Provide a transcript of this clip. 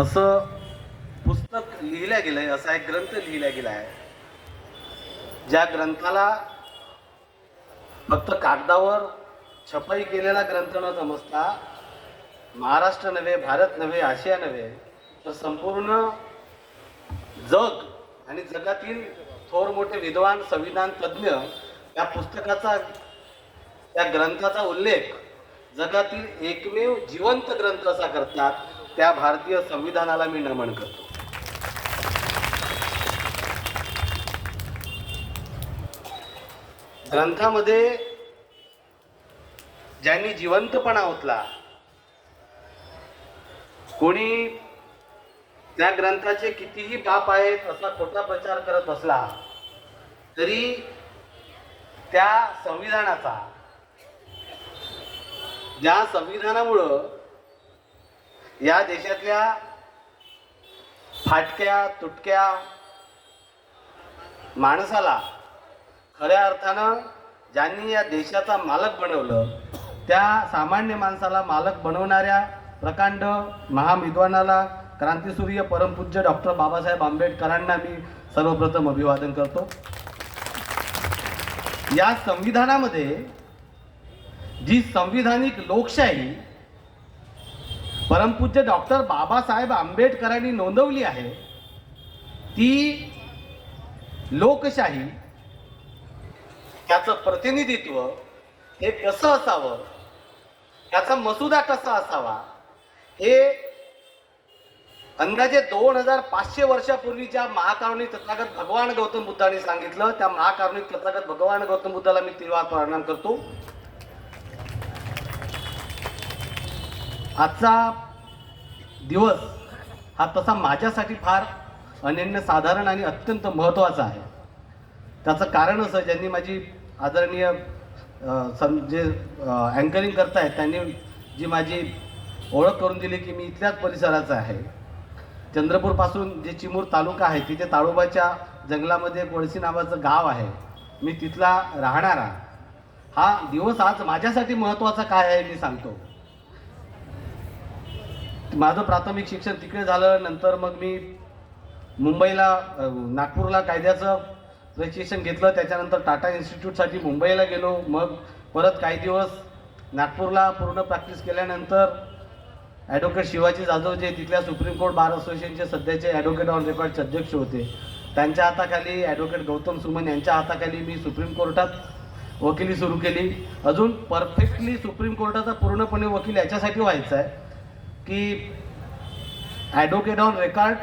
असं पुस्तक लिहिल्या गेलंय असा एक ग्रंथ लिहिला गेला आहे ज्या ग्रंथाला फक्त कागदावर छपाई केलेला ग्रंथ न समजता महाराष्ट्र नव्हे भारत नव्हे आशिया नव्हे तर संपूर्ण जग आणि जगातील थोर मोठे विद्वान संविधान तज्ज्ञ या पुस्तकाचा त्या ग्रंथाचा उल्लेख जगातील एकमेव जिवंत ग्रंथ असा करतात. त्या भारतीय संविधानाला मी नमन करतो. ग्रंथामध्ये ज्यांनी जिवंतपणा ओतला कोणी त्या ग्रंथाचे कितीही बाप आहेत असा खोटा प्रचार करत असला तरी त्या संविधानाचा ज्या संविधानामुळं या देशातल्या फाटक्या तुटक्या माणसाला खऱ्या अर्थानं ज्यांनी या देशाचा मालक बनवलं त्या सामान्य माणसाला मालक बनवणाऱ्या प्रकांड महाविद्वानाला क्रांतिसूर्य परमपूज्य डॉक्टर बाबासाहेब आंबेडकरांना मी सर्वप्रथम अभिवादन करतो. या संविधानामध्ये जी संविधानिक लोकशाही परमपूज्य डॉक्टर बाबासाहेब आंबेडकरांनी नोंदवली आहे ती लोकशाही त्याचं प्रतिनिधित्व हे कसं असावं त्याचा मसुदा कसा असावा हे अंदाजे दोन हजार पाचशे वर्षापूर्वी ज्या महाकारुणिक तथागत भगवान गौतम बुद्धांनी सांगितलं त्या महाकारुणी तथागत भगवान गौतम बुद्धाला मी तिरवार प्रणाम करतो. आजचा दिवस हा तसा माझ्यासाठी फार अनन्य साधारण आणि अत्यंत महत्त्वाचा आहे. त्याचं कारण असं ज्यांनी माझी आदरणीय सम जे अँकरिंग करतायत त्यांनी जी माझी ओळख करून दिली की मी इथल्याच परिसराचा आहे. चंद्रपूरपासून जे चिमूर तालुका आहे तिथे ताळोबाच्या जंगलामध्ये एक वळसी नावाचं गाव आहे. मी तिथला राहणारा. हा दिवस आज माझ्यासाठी महत्त्वाचा काय आहे मी सांगतो. माझं प्राथमिक शिक्षण तिकडे झालं नंतर मग मी मुंबईला नागपूरला कायद्याचं प्रशिक्षण घेतलं त्याच्यानंतर टाटा इन्स्टिट्यूटसाठी मुंबईला गेलो मग परत काही दिवस नागपूरला पूर्ण प्रॅक्टिस केल्यानंतर ॲडव्होकेट शिवाजी जाधव जे तिथल्या सुप्रीम कोर्ट बार असोसिएशनचे सध्याचे ॲडव्होकेट ऑन रेकॉर्डचे अध्यक्ष होते. त्यांच्या हाताखाली ॲडव्होकेट गौतम सुमन यांच्या हाताखाली मी सुप्रीम कोर्टात वकिली सुरू केली. अजून परफेक्टली सुप्रीम कोर्टाचा पूर्णपणे वकील याच्यासाठी व्हायचा आहे. की ॲडव्होकेट ऑन रेकॉर्ड